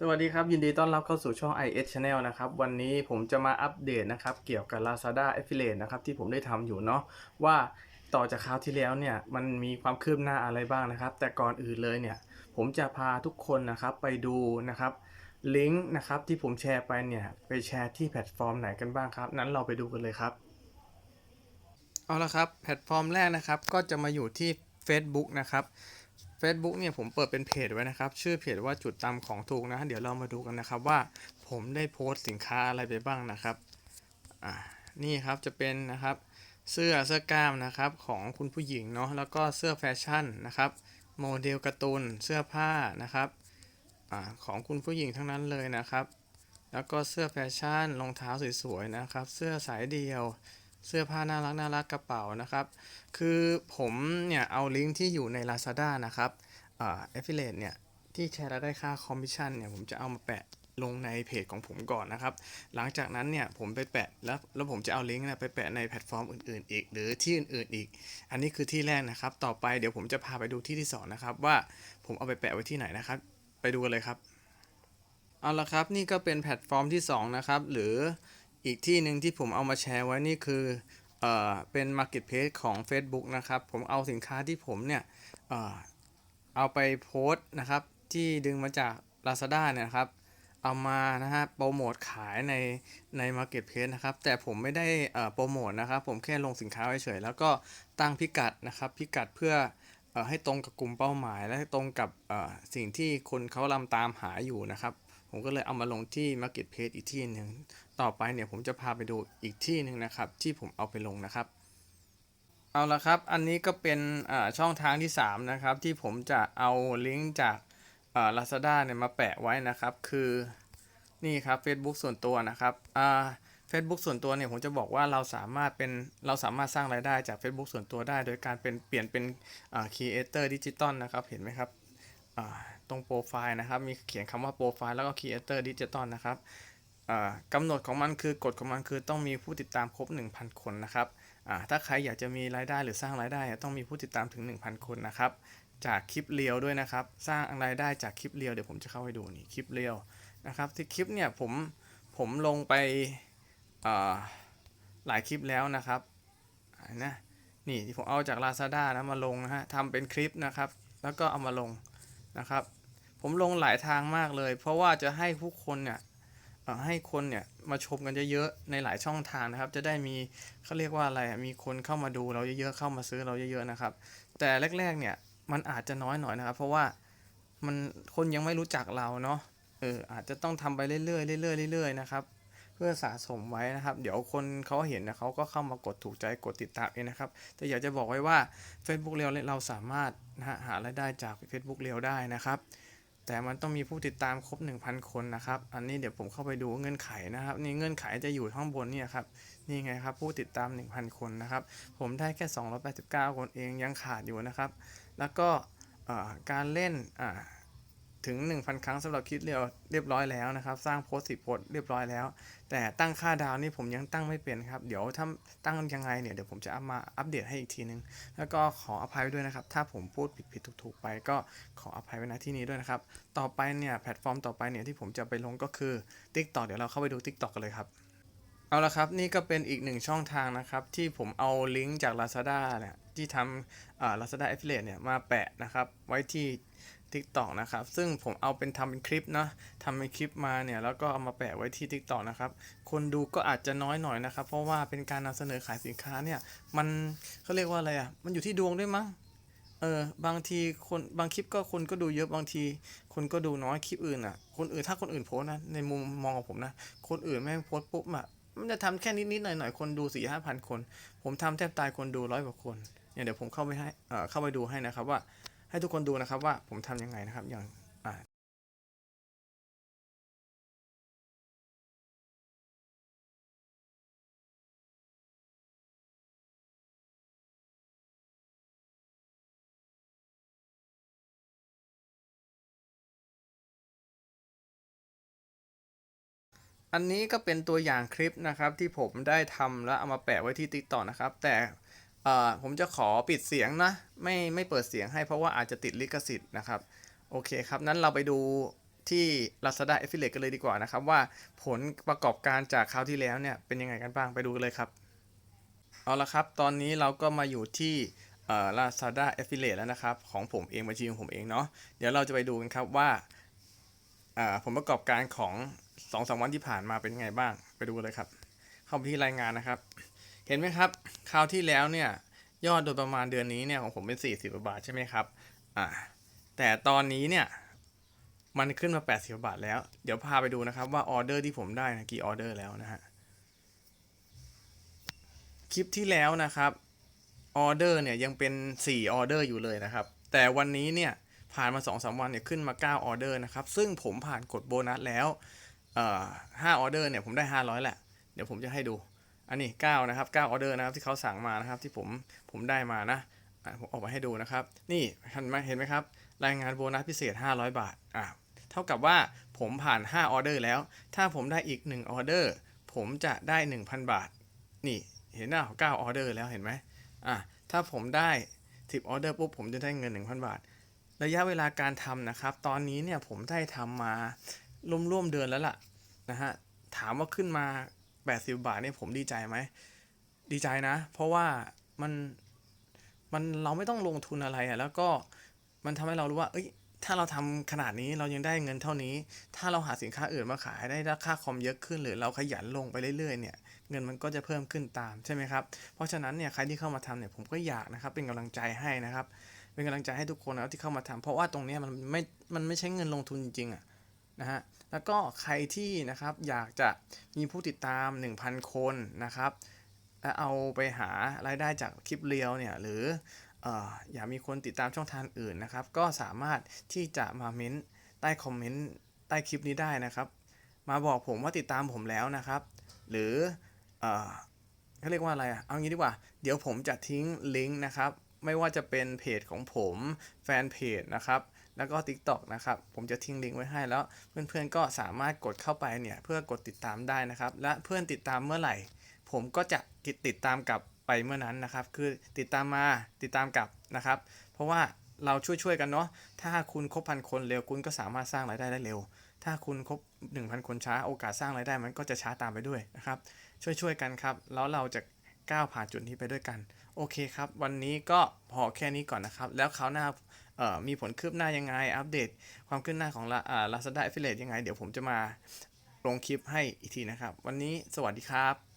สวัสดีครับ ยินดีต้อนรับเข้าสู่ช่อง IS Channel นะครับ วันนี้ผมจะมาอัปเดตนะครับ เกี่ยวกับ Lazada Affiliate นะครับ ที่ผมได้ทำอยู่เนาะว่าต่อจากคราวที่แล้วเนี่ย มันมีความคืบหน้าอะไรบ้างนะครับ แต่ก่อนอื่นเลยเนี่ย ผมจะพาทุกคนนะครับไปดูนะครับลิงก์นะครับที่ผมแชร์ไปเนี่ย ไปแชร์ที่แพลตฟอร์มไหนกันบ้างครับ นั้นเราไปดูกันเลยครับ เอาละครับ แพลตฟอร์มแรกนะครับ ก็จะมาอยู่ที่ Facebook นะครับ Facebook เนี่ยผมเปิดเป็นเพจไว้นะครับ ชื่อเพจว่าจุดตามของถูกนะ เดี๋ยวเรามาดูกันนะครับว่าผมได้โพสต์สินค้าอะไรไปบ้างนะครับอ่านี่ครับจะเป็นนะครับเสื้อเสื้อกล้ามนะครับของคุณผู้หญิงเนาะแล้วก็เสื้อแฟชั่นนะครับโมเดลการ์ตูนเสื้อผ้านะครับอของคุณผู้หญิงทั้งนั้นเลยนะครับ แล้วก็เสื้อแฟชั่นรองเท้าสวยๆนะครับ เสื้อสายเดียว เสื้อผ้าน่ารักน่ารักกระเป๋านะครับ คือผมเนี่ยเอาลิงก์ที่อยู่ใน Lazada นะครับเอ่า affiliate เนี่ยที่แชร์แล้วได้ค่าคอมมิชชั่นเนี่ยผมจะเอามาแปะลงในเพจของผมก่อนนะครับ หลังจากนั้นเนี่ยผมไปแปะแล้วแล้วผมจะเอาลิงก์เนะไปแปะในแพลตฟอร์มอื่นๆอีก หรือที่อื่นๆอีก อันนี้คือที่แรกนะครับ ต่อไปเดี๋ยวผมจะพาไปดูที่ที่สองนะครับว่าผมเอาไปแปะไว้ที่ไหนนะครับ ไปดูกันเลยครับ เอาละครับนี่ก็เป็นแพลตฟอร์มที่สองนะครับ หรือ อีกที่หนึ่งที่ผมเอามาแชร์ไว้นี่คือเอ่อเป็น Marketplace ของ Facebook นะครับ ผมเอาสินค้าที่ผมเนี่ยเอ่อเอาไปโพสต์นะครับ ที่ดึงมาจาก Lazada เนี่ยนะครับ เอามานะฮะโปรโมทขายในใน Marketplace นะครับ แต่ผมไม่ได้เอ่อโปรโมทนะครับ ผมแค่ลงสินค้าไว้เฉยแล้วก็ตั้งพิกัดนะครับ พิกัดเพื่อเอ่อให้ตรงกับกลุ่มเป้าหมาย และให้ตรงกับเอ่อสิ่งที่คนเขาลำตามหาอยู่นะครับ ผมก็เลยเอามาลงที่ Marketplace อีกที่หนึ่ง ต่อไปเนี่ยผมจะพาไปดูอีกที่หนึ่งนะครับ ที่ผมเอาไปลงนะครับ เอาละครับ อันนี้ก็เป็นช่องทางที่ 3 นะครับ ที่ผมจะเอาลิงก์จากอ่า Lazada เนี่ยมาแปะไว้นะครับ คือนี่ครับ Facebook ส่วนตัวนะครับอ่า Facebook ส่วนตัวเนี่ยผมจะบอกว่าเราสามารถเป็นเราสามารถสร้างรายได้จาก Facebook ส่วนตัวได้ โดยการเป็นเปลี่ยนเป็นอ่า Creator Digital นะครับเห็นไหมครับตรงโปรไฟล์นะครับ มีเขียนคำว่าโปรไฟล์แล้วก็ Creator Digital นะครับ กำหนดของมันคือกฎของมันคือต้องมีผู้ติดตามครบ 1,000 คนนะครับถ้าใครอยากจะมีรายได้หรือสร้างรายได้ต้องมีผู้ติดตามถึง 1,000 คนนะครับ จากคลิปเรียวด้วยนะครับ สร้างรายได้จากคลิปเรียวเดี๋ยวผมจะเข้าให้ดูนี่คลิปเรียวนะครับที่คลิปเนี่ยผมผมลงไปหลายคลิปแล้วนะครับนะนี่ที่ผมเอาจาก Lazada นะมาลงนะฮะทำเป็นคลิปนะครับ แล้วก็เอามาลงนะครับ ผมลงหลายทางมากเลย เพราะว่าจะให้ผู้คนเนี่ย ให้คนเนี่ยมาชมกันเยอะๆในหลายช่องทางนะครับ จะได้มีเขาเรียกว่าอะไรมีคนเข้ามาดูเราเยอะๆเข้ามาซื้อเราเยอะๆนะครับ แต่แรกๆเนี่ยมันอาจจะน้อยหน่อยนะครับ เพราะว่ามันคนยังไม่รู้จักเราเนาะเอออาจจะต้องทำไปเรื่อยๆเรื่อยๆเรื่อยๆนะครับเพื่อสะสมไว้นะครับ เดี๋ยวคนเขาเห็นนะเขาก็เข้ามากดถูกใจกดติดตามเองนะครับ แต่อยากจะบอกไว้ว่า Facebook เรียวเราสามารถนะฮะหารายได้จาก Facebook เรียวได้นะครับ แต่มันต้องมีผู้ติดตามครบ 1,000 คนนะครับ อันนี้เดี๋ยวผมเข้าไปดูเงื่อนไขนะครับ นี่เงื่อนไขจะอยู่ข้างบนเนี่ยครับ นี่ไงครับผู้ติดตาม 1,000 คนนะครับ ผมได้แค่ 289 คนเองยังขาดอยู่นะครับ แล้วก็การเล่นอ่า ถึง 1,000 ครั้งสำหรับคลิปเรียวเรียบร้อยแล้วนะครับ สร้างโพสต์สิโพสต์เรียบร้อยแล้ว แต่ตั้งค่าดาวนี่ผมยังตั้งไม่เป็นครับ เดี๋ยวถ้าตั้งยังไงเนี่ยเดี๋ยวผมจะเอามาอัปเดตให้อีกทีนึง แล้วก็ขออภัยไว้ด้วยนะครับ ถ้าผมพูดผิดผิดถูกถูกๆไป ก็ขออภัยไว้ณที่นี้ด้วยนะครับ ต่อไปเนี่ยแพลตฟอร์มต่อไปเนี่ยที่ผมจะไปลงก็คือ TikTok เดี๋ยวเราเข้าไปดู TikTok กันเลยครับเอาละครับนี่ก็เป็นอีกหนึ่งช่องทางนะครับ ที่ผมเอาลิงก์จาก Lazada เนี่ยที่ทำอ่า Lazada Affiliate เนี่ยมาแปะนะครับ ไว้ที่ TikTok นะครับ ซึ่งผมเอาเป็นทำเป็นคลิปนะทำเป็นคลิปมาเนี่ยแล้วก็เอามาแปะไว้ที่ TikTok นะครับ คนดูก็อาจจะน้อยหน่อยนะครับ เพราะว่าเป็นการนำเสนอขายสินค้าเนี่ย มันเขาเรียกว่าอะไรอะ มันอยู่ที่ดวงด้วยมั้ง เออ บางทีคนบางคลิปก็คนก็ดูเยอะบางที คนก็ดูน้อยคลิปอื่นอะ คนอื่นถ้าคนอื่นโพสนะ ในมุมมองของผมนะ คนอื่นแม่งโพสปุ๊บอะ มันจะทำแค่นิดๆหน่อยๆคนดูสี่ห้าพันคน ผมทำแทบตายคนดูร้อยกว่าคน เนี่ยเดี๋ยวผมเข้าไปให้ เอ่อ เข้าไปดูให้นะครับว่า ให้ทุกคนดูนะครับว่าผมทำยังไงนะครับอย่างอ่าอันนี้ก็เป็นตัวอย่างคลิปนะครับที่ผมได้ทำแล้วเอามาแปะไว้ที่ TikTok นะครับ แต่ ผมจะขอปิดเสียงนะ ไม่ไม่เปิดเสียงให้เพราะว่าอาจจะติดลิขสิทธิ์นะครับ โอเคครับนั้นเราไปดูที่ Lazada Affiliate กันเลยดีกว่านะครับ ว่าผลประกอบการจากคราวที่แล้วเนี่ยเป็นยังไงกันบ้างไปดูกันเลยครับ เอาละครับ ตอนนี้เราก็มาอยู่ที่เอ่อ Lazada Affiliate แล้วนะครับ ของผมเองบัญชีของผมเองเนาะเดี๋ยวเราจะไปดูกันครับว่าผลประกอบการของ2อสวันที่ผ่านมาเป็นยังไงบ้างไปดูเลยครับ เข้าไปที่รายงานนะครับ เห็นไหมครับ คราวที่แล้วเนี่ยยอดโดยประมาณเดือนนี้เนี่ยของผมเป็น 40 บาทใช่ไหมครับ อ่า แต่ตอนนี้เนี่ยมันขึ้นมา 80 บาทแล้ว เดี๋ยวพาไปดูนะครับว่าออเดอร์ที่ผมได้นะกี่ออเดอร์แล้วนะฮะ คลิปที่แล้วนะครับออเดอร์เนี่ยยังเป็น 4 ออเดอร์อยู่เลยนะครับ แต่วันนี้เนี่ยผ่านมา 2-3 วันเนี่ยขึ้นมา 9 ออเดอร์นะครับ ซึ่งผมผ่านกดโบนัสแล้ว เอ่อ5ออเดอร์เนี่ยผมได้ 500แหละ เดี๋ยวผมจะให้ดู อันนี้ 9 นะครับ9ออเดอร์นะครับที่เขาสั่งมานะครับที่ผมผมได้มานะผมออกมาให้ดูนะครับ นี่เห็นไหมเห็นไหมครับ รายงานโบนัสพิเศษ 500 บาทอะเท่ากับว่าผมผ่าน 5 ออเดอร์แล้ว ถ้าผมได้อีก 1 ออเดอร์ ผมจะได้ 1,000 บาท นี่เห็นหน้าเก้าออเดอร์แล้วเห็นไหมอะถ้าผมได้ 10 ออเดอร์ปุ๊บผมจะได้เงิน 1,000 บาท ระยะเวลาการทำนะครับ ตอนนี้เนี่ยผมได้ทำมาร่วมๆเดือนแล้วล่ะนะฮะถามว่าขึ้นมา 80 บาทเนี่ยผมดีใจไหม ดีใจนะ เพราะว่ามันมันเราไม่ต้องลงทุนอะไรอะ่ะแล้วก็มันทำให้เรารู้ว่า เอ้ย ถ้าเราทำขนาดนี้เรายังได้เงินเท่านี้ ถ้าเราหาสินค้าอื่นมาขายได้ราคาคอมเยอะขึ้น หรือเราขยันลงไปเรื่อยๆเนี่ย เงินมันก็จะเพิ่มขึ้นตามใช่ไหมครับ เพราะฉะนั้นเนี่ยใครที่เข้ามาทำเนี่ยผมก็อยากนะครับเป็นกำลังใจให้นะครับ เป็นกำลังใจให้ทุกคนนะที่เข้ามาทำเพราะว่าตรงนี้มันไม่ มันไม่ใช่เงินลงทุนจริงๆอะนะฮะ แล้วก็ใครที่นะครับอยากจะมีผู้ติดตาม 1,000 คนนะครับ และเอาไปหารายได้จากคลิปเรียวเนี่ยหรือออยากมีคนติดตามช่องทางอื่นนะครับ ก็สามารถที่จะมาเม้นใต้คอมเมนต์ใต้คลิปนี้ได้นะครับ มาบอกผมว่าติดตามผมแล้วนะครับ หรือเอ่อเขาเรียกว่าอะไรอะเอางี้ดีกว่า เดี๋ยวผมจะทิ้งลิงก์นะครับ ไม่ว่าจะเป็นเพจของผม แฟนเพจนะครับ แล้วก็ TikTok นะครับ ผมจะทิ้งลิงก์ไว้ให้แล้ว เพื่อนๆก็สามารถกดเข้าไปเนี่ย เพื่อกดติดตามได้นะครับ และเพื่อนติดตามเมื่อไหร่ ผมก็จะติดติดตามกลับไปเมื่อนั้นนะครับ คือติดตามมาติดตามกลับนะครับ เพราะว่าเราช่วยๆกันเนาะ ถ้าคุณครบพันคนเร็วคุณก็สามารถสร้างรายได้ได้เร็ว ถ้าคุณครบ 1,000 คนช้าโอกาสสร้างรายได้มันก็จะช้าตามไปด้วยนะครับ ช่วยๆกันครับ แล้วเราจะก้าวผ่านจุดนี้ไปด้วยกัน โอเคครับ วันนี้ก็พอแค่นี้ก่อนนะครับ แล้วคราวหน้า มีผลคืบหน้ายังไง อัปเดตความคืบหน้าของลาอ่าด้าเอฟเฟลตยังไง เดี๋ยวผมจะมาลงคลิปให้อีกทีนะครับ วันนี้สวัสดีครับ